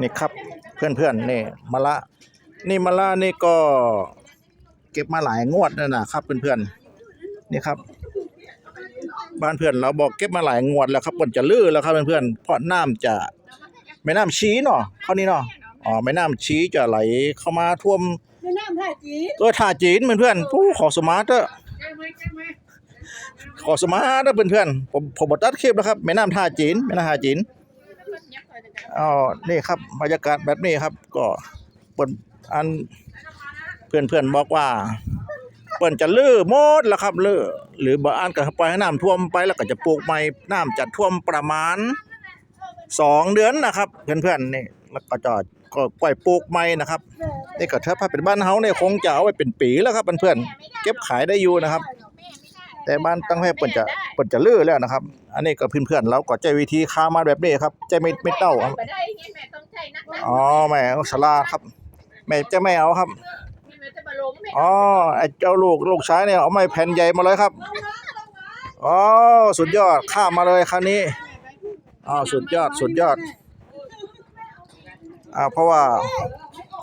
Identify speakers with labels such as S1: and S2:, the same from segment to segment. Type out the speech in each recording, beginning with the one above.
S1: นี่ครับเพื่อนๆนี่มะละ นี่มะละนี่ก็เก็บมาหลายงวดแล้วนะครับเพื่อนๆนี่ครับ บ้านเพื่อนเราบอกเก็บมาหลายงวดแล้วครับมันจะลื้อแล้วครับเพื่อนๆเพราะน้ำจะแม่น้ำชี้เนาะเข้านี่เนาะอ๋อแม่น้ำชี้จะไหลเข้ามาท่วม
S2: แม่น้ำท่าจีน
S1: เออท่าจีนเพื่อนๆผู้ขอสมาร์ทเถอะขอสมาร์ทเถอะเพื่อนๆผมผมบตัดคลิปแล้วครับแม่น้ำท่าจีนแม่น้ำท่าจีน อ๋อนี่ครับบรรยากาศแบบนี้ครับ ก็เปิ้นอันเพื่อนๆบอกว่าเปิ้นจะลื้อหมดแล้วครับลื้อหรือบ่อ่านก็ปล่อยให้น้ำท่วมไปแล้วก็จะปลูกใหม่น้ำจะท่วมประมาณสองเดือนนะครับ เพื่อนๆนี่แล้วก็จะก็ปล่อยปลูกใหม่นะครับนี่ก็ถ้าเป็นบ้านเฮาเนี่ยคงจะเอาไว้เป็นปีแล้วครับเพื่อนๆเก็บขายได้อยู่นะครับ แต่บ้านตั้งให้เปิ้นจะเปิ้นจะลื้อแล้วนะครับ อันนี้ก็เพื่อนๆเราก็ใช้วิธีค้ามาแบบนี้ครับใช้ไม่ไม่เต้าครับ
S3: ไม่ได้ไงแม่ต้องใช้นักนะ
S1: อ๋อแม่เอาสลาดครับ แม่จะไม่เอาครับ
S3: พี่แม่จะมาล้มแม่
S1: อ๋อไอ้เจ้าลูกลูกชายเนี่ยเอาไม้แผ่นใหญ่มาเลยครับอ๋อสุดยอดข้ามมาเลยคราวนี้อ๋อสุดยอดสุดยอด อ่าเพราะว่า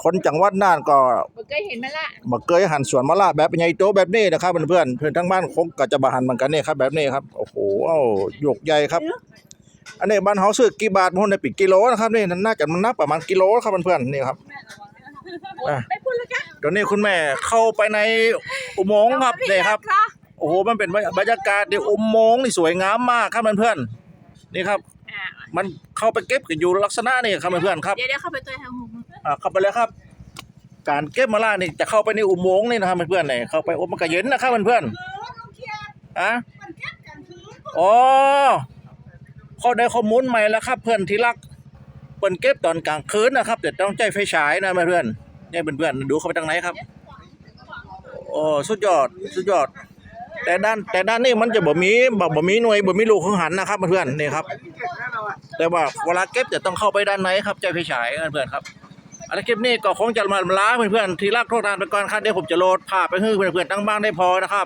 S1: คนจังหวัดน่านก็
S3: บ่เคยเห็นมาละ
S1: บ่เคยหั่นสวนมะละแบบใหญ่โตแบบนี้นะครับเพื่อนๆเพื่อนทั้งบ้านคงก็จะบ่หั่นเหมือนกันนี่ครับแบบนี้ครับโอ้โหเอ้าหยกใหญ่ครับ อันนี้บ้านเฮาซื้อกี่บาทพุ่นได้ปิดกิโลนะครับนี่น่าจะมันนับประมาณกิโลครับเพื่อนๆนี่ครับอะ
S3: ไปพูดแล้วจ้ะ
S1: ตอนนี้คุณแม่เข้าไปในอุโมงค์ครับนี่ครับโอ้โหมันเป็นบรรยากาศในอุโมงค์นี่สวยงามมากครับเพื่อนๆนี่ครับ
S3: อ่า
S1: มันเข้าไปเก็บกันอยู่ลักษณะนี่ครับเพื่อนๆครับ
S3: เดี๋ยวเดี๋ยวเข้าไปตัวทางหู
S1: อ่าเข้าไปเลยครับ การเก็บมะละนี่จะเข้าไปในอุโมงค์นี่นะครับเพื่อนๆนี่เข้าไปโอ้มันก็เย็นนะครับเพื่อนๆอะอ๋อข้อได้ข้อมูลใหม่แล้วครับ เพื่อนที่รักเปิ้นเก็บตอนกลางคืนนะครับแต่ต้องใช้ไฟฉายนะเพื่อนๆนี่เพื่อนๆดูเข้าไปทางไหนครับโอ้สุดยอดสุดยอด แต่ด้านแต่ด้านนี้มันจะบ่มีบ่บ่มีหน่วยบ่มีลูกของหันนะครับเพื่อนๆนี่ครับ แต่ว่าเวลาเก็บจะต้องเข้าไปด้านในครับใจไฟฉายเพื่อนๆครับอันคลิปนี้ก็คงจะมาล้าเพื่อนๆที่รักโทษทานไปก่อนครับเดี๋ยวผมจะโหลดภาพไปให้เพื่อนๆตั้งบ้านได้พอนะครับ